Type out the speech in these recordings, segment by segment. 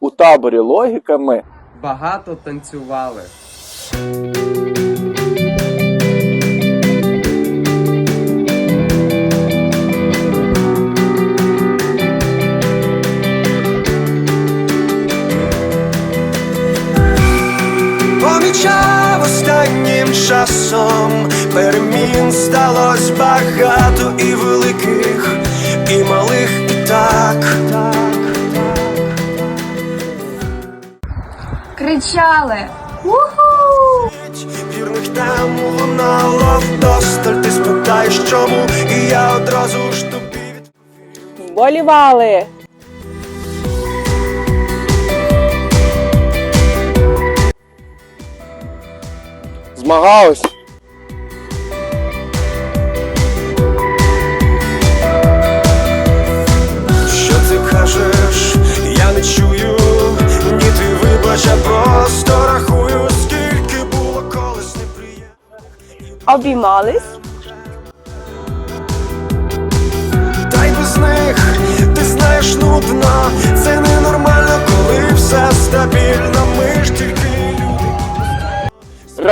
У таборі логіками багато танцювали. Останнім часом перемін сталось багато і великих, і малих, і так. Кричали. Уху! Вірних тем лунало вдосталь, ти спитаєш чому, і я одразу ж тобі відповім. Вболівали. Змагались. Що ти кажеш, я не чую, ні ти вибач, я просто рахую, скільки було колись неприємно. Обіймались.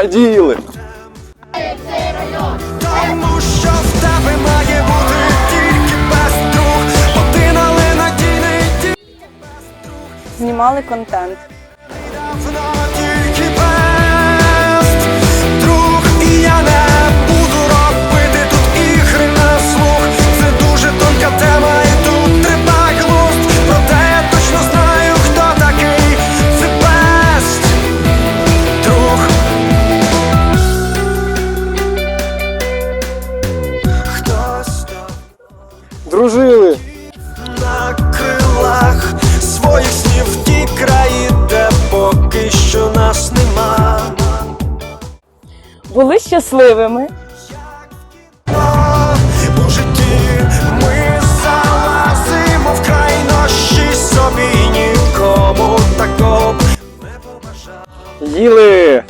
Раділи. Тому що в тебе має бути тільки без друг, один, але надійний тільки Знімали контент. Не побажав. Їли.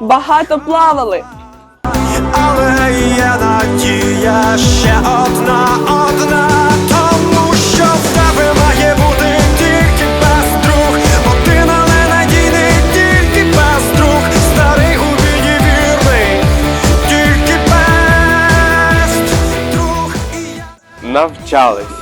Багато плавали. Але є Навчались.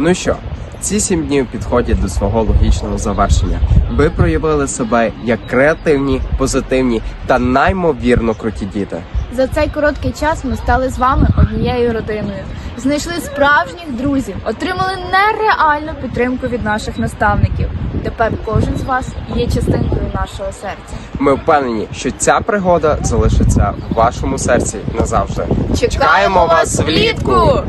Ну що, ці сім днів підходять до свого логічного завершення. Ви проявили себе як креативні, позитивні та наймовірно круті діти. За цей короткий час ми стали з вами однією родиною. Знайшли справжніх друзів, отримали нереальну підтримку від наших наставників. Тепер кожен з вас є частинкою нашого серця. Ми впевнені, що ця пригода залишиться в вашому серці назавжди. Чекаємо вас влітку!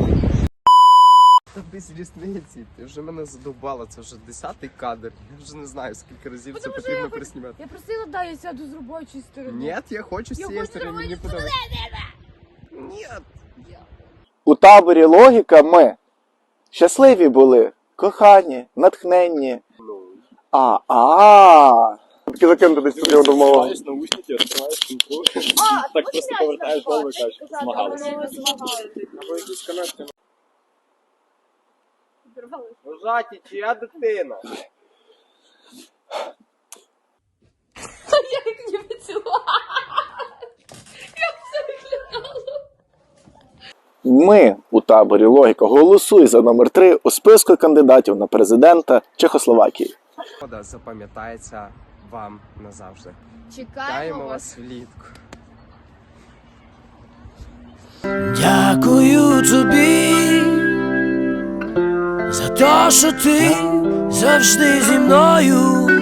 Різниці, ти вже мене задовбала, це вже десятий кадр. Я вже не знаю, скільки разів це потрібно переснімати. Я просила, дай я сяду з робочої сторони. Ні, я хочу з Я цієї хочу сторони, мені подобається. Ні. У таборі логіка ми щасливі були, кохані, натхненні. А, а. Таки закинути десь туди до мого. наушники, відкриваєш кінку, так просто повертаєш голову і кажеш, змагалися. Вожаті, чия дитина? Ціла. Як це виглядало? Ми у таборі логіка голосуй за номер 3 у списку кандидатів на президента Чехословакії. Пригода запам'ятається вам назавжди. Чекаємо вас влітку. Дякую тобі те, що ти завжди зі мною.